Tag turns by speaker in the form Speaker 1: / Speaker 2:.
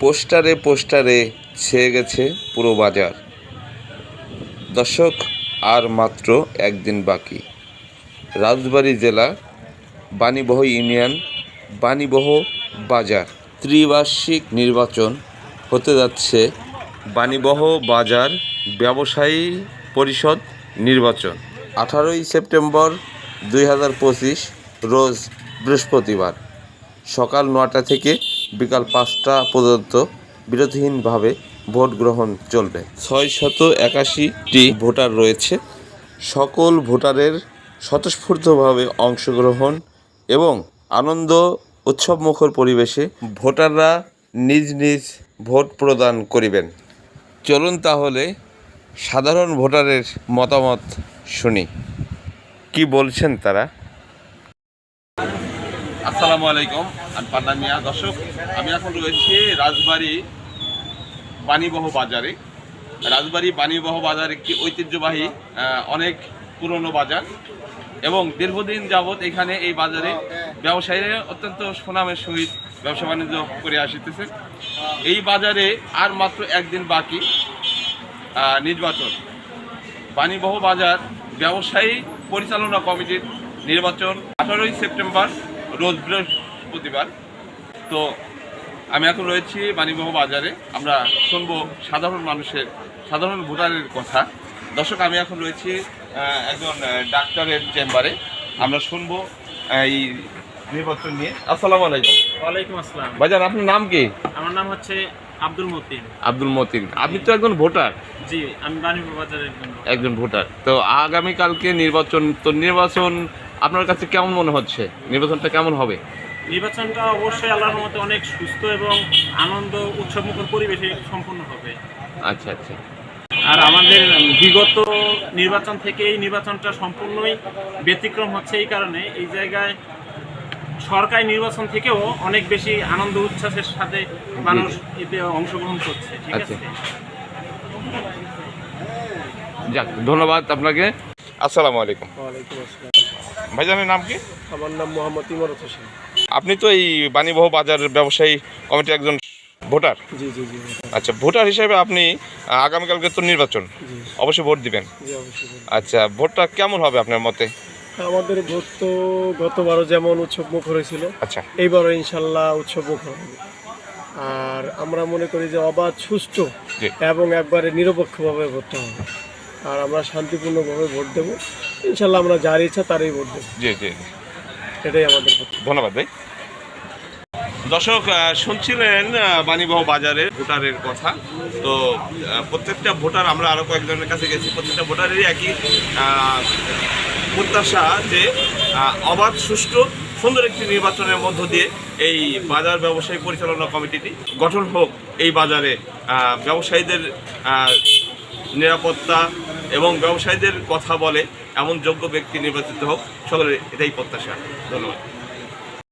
Speaker 1: পোস্টারে পোস্টারে ছেয়ে গেছে পুরো বাজার। দর্শক, আর মাত্র একদিন বাকি। রাজবাড়ী জেলা, বাণীবহ ইউনিয়ন, বাণীবহ বাজার। ত্রিবার্ষিক নির্বাচন হতে যাচ্ছে বাণীবহ বাজার ব্যবসায়ী পরিষদ নির্বাচন। আঠারোই সেপ্টেম্বর দুই হাজার পঁচিশ, রোজ বৃহস্পতিবার। সকাল নটা থেকে বিকাল পাঁচটা পর্যন্ত বিরতিহীনভাবে ভোট গ্রহণ চলবে। ছয় শত একাশিটি ভোটার রয়েছে। সকল ভোটারের স্বতঃস্ফূর্তভাবে অংশগ্রহণ এবং আনন্দ উৎসবমুখর পরিবেশে ভোটাররা নিজ নিজ ভোট প্রদান করিবেন। চলুন তাহলে সাধারণ ভোটারের মতামত শুনি। কি বলছেন তারা?
Speaker 2: আসসালামু আলাইকুম, আমি পান্না মিয়া। দর্শক, আমি এখন রয়েছি রাজবাড়ি বাণীবহ বাজারে। রাজবাড়ি বাণীবহ বাজার একটি ঐতিহ্যবাহী অনেক পুরনো বাজার এবং দীর্ঘদিন যাবৎ এখানে এই বাজারে ব্যবসায়ীরা অত্যন্ত সুনামের সহিত ব্যবসা বাণিজ্য করে আসিতেছে। এই বাজারে আর মাত্র একদিন বাকি নির্বাচন। বাণীবহ বাজার ব্যবসায়ী পরিচালনা কমিটির নির্বাচন আঠারোই সেপ্টেম্বর রোজ বৃহস্পতিবার। তো আমি এখন রয়েছি বাণীবহ বাজারে। আমরা শুনব সাধারণ মানুষের সাধারণ ভোটারের কথা। দর্শক আমি এখন রয়েছি একজন ডাক্তারের চেম্বারে। আমরা শুনব এই নির্বাচন নিয়ে। আসসালামু আলাইকুম।
Speaker 3: ওয়ালাইকুম আসসালাম।
Speaker 2: ভাইজান আপনার নাম কি?
Speaker 3: আমার নাম হচ্ছে আব্দুল মতিন।
Speaker 2: আব্দুল মতিন। আপনি তো একজন ভোটার।
Speaker 3: জি আমি বাণীপুর বাজারের একজন
Speaker 2: একজন ভোটার। তো আগামীকালকে নির্বাচন তো নির্বাচন আপনার কাছে কেমন মনে হচ্ছে? নির্বাচনটা কেমন হবে?
Speaker 3: নির্বাচনটা অবশ্যই আল্লাহর মতে অনেক সুস্থ এবং আনন্দ উৎসবমুখর পরিবেশে সম্পূর্ণ হবে।
Speaker 2: আচ্ছা আচ্ছা।
Speaker 3: আর আমাদের বিগত নির্বাচন থেকে এই নির্বাচনটা সম্পূর্ণই ব্যতিক্রম হচ্ছে এই কারণে। এই জায়গায় সরকারি নির্বাচন থেকেও অনেক বেশি আনন্দ উচ্ছ্বাসের সাথে মানুষ এতে অংশগ্রহণ করছে ঠিক
Speaker 2: আচ্ছা।
Speaker 3: আছে?
Speaker 2: যাক ধন্যবাদ আপনাকে। আসসালামু আলাইকুম। ভাইজানের নাম কি?
Speaker 4: আমার নাম মোহাম্মদ ইমরত হোসেন।
Speaker 2: আপনি তো এই বাণীবহ বাজার ব্যবসায়ী কমিটির একজন ভোটার?
Speaker 4: জি জি জি
Speaker 2: আচ্ছা ভোটার হিসেবে আপনি আগামীকালকে তো নির্বাচন। অবশ্যই ভোট দিবেন। আচ্ছা ভোটটা কেমন হবে আপনার মতে?
Speaker 4: আমাদের ভোট তো গতবারও যেমন উৎসব মুখর হয়েছিল
Speaker 2: আচ্ছা।
Speaker 4: এইবারও ইনশাল্লাহ উৎসব মুখর হবে। আর আমরা মনে করি যে অবাধ সুষ্ঠু। এবং একবারে নিরপেক্ষভাবে ভোটটা হবে। আর আমরা শান্তিপূর্ণভাবে ভোট দেব। ইনশাল্লাহ আমরা যার ইচ্ছা তারই ভোট দেবো।
Speaker 2: জি জি
Speaker 4: এটাই আমাদের
Speaker 2: ধন্যবাদ ভাই। দর্শক শুনছিলেন বাণীবহ বাজারের ভোটারের কথা। তো প্রত্যেকটা ভোটার আমরা আরও কয়েকজনের কাছে গেছি। প্রত্যেকটা ভোটারেরই একই প্রত্যাশা যে অবাধ সুষ্ঠু সুন্দর একটি নির্বাচনের মধ্য দিয়ে এই বাজার ব্যবসায়ী পরিচালনা কমিটিটি গঠন হোক এই বাজারে। ব্যবসায়ীদের নিরাপত্তা এবং ব্যবসায়ীদের কথা বলে এমন যোগ্য ব্যক্তি নির্বাচিত হোক সকলের এটাই প্রত্যাশা। ধন্যবাদ।